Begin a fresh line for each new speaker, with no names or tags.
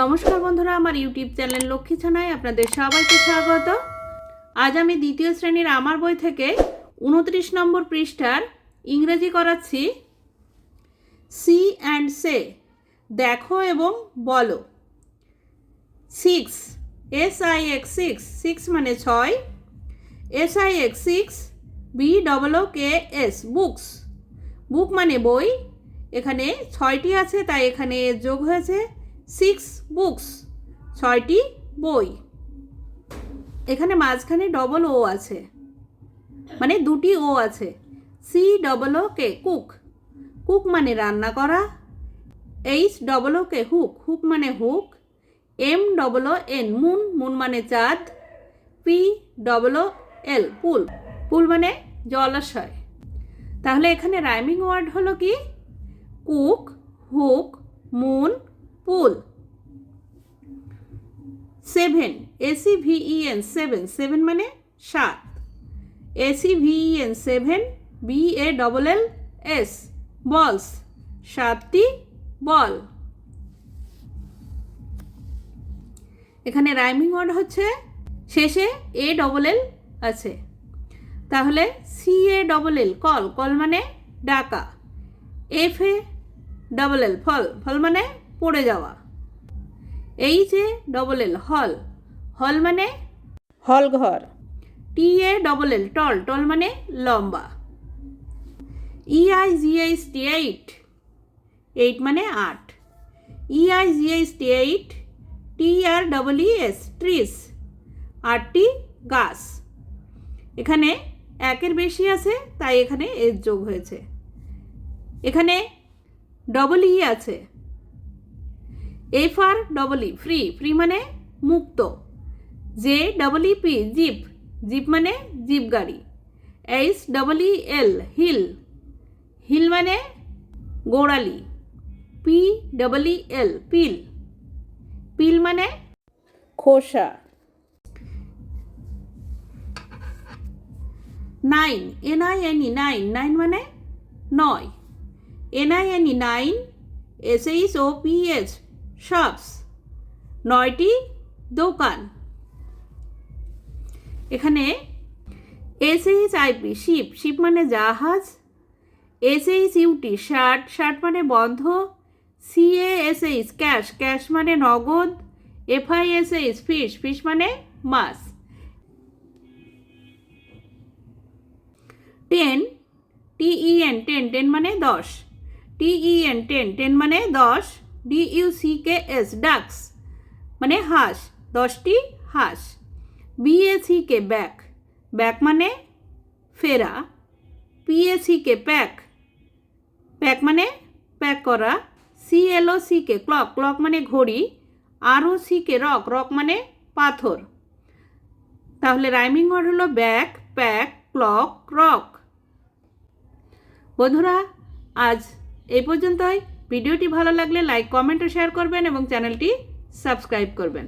নমস্কার বন্ধুরা, আমার ইউটিউব চ্যানেল লক্ষ্মী ছানায় আপনাদের সবাইকে স্বাগত। আজ আমি দ্বিতীয় শ্রেণির আমার বই থেকে উনত্রিশ নম্বর পৃষ্ঠার ইংরেজি করাচ্ছি। সি অ্যান্ড সে, দেখো এবং বলো। Six, S I X six six মানে ছয়। S I X six, B double O K S, books. Book মানে বই। এখানে ছয়টি আছে, তাই এখানে যোগ হয়েছে। সিক্স বুকস ছয়টি বই। এখানে মাঝখানে ডবল ও আছে। মানে দুটি ও আছে। C double O K cook cook মানে রান্না করা। H double O K hook hook মানে hook M double O N moon moon মানে চাঁদ। পি ডবল ও এল পুল পুল মানে জলাশয়। তাহলে এখানে রাইমিং ওয়ার্ড হলো কি? Cook hook moon pool. Seven S E V E N seven seven মানে সাত। S E V E N seven B A double L S balls. সাতটি বল। এখানে রাইমিং ওয়ার্ড হচ্ছে, শেষে এ ডবল এল আছে। তাহলে C A double L call. Call মানে ডাকা। এফ এ ডবল এল ফল। ফল মানে পড়ে যাওয়া। এইচ এ ডবল এল হল হল মানে হল ঘর। টি এ ডবল এল টল টল মানে লম্বা। E I G H T eight eight মানে আট। E I G H T eight T R double E S trees আটটি গাছ। এখানে একের বেশি আছে, তাই এখানে এর যোগ হয়েছে। এখানে ডবল ই আছে। F R double E free free মানে মুক্ত। J double E P jeep jeep মানে জিপ গাড়ি। H double E L heel heel মানে গোড়ালি। পি ডবল ই এল পিল পিল মানে খোসা। Nine N I N E nine nine মানে নয়। N I N E nine S H O P S shops. নয়টি দোকান। এখানে S H I P ship ship মানে জাহাজ। S H U T shut shut মানে বন্ধ। C A S H cash cash মানে নগদ। F I S H fish fish মানে মাছ। Ten, T E N, ten ten মানে দশ। T E N, ten ten মানে দশ। D U C K S ducks মানে হাঁস, দশটি হাঁস। বিএসি কে ব্যাক ব্যাক মানে ফেরা। P A C K pack pack মানে প্যাক করা। C L O C K clock clock মানে ঘড়ি। আরও সি কে রক রক মানে পাথর। তাহলে রাইমিং ওয়ার্ড হলো ব্যাক প্যাক ক্লক রক বন্ধুরা, আজ এই পর্যন্তই। ভিডিওটি ভালো লাগলে লাইক কমেন্ট ও শেয়ার করবেন এবং চ্যানেলটি সাবস্ক্রাইব করবেন।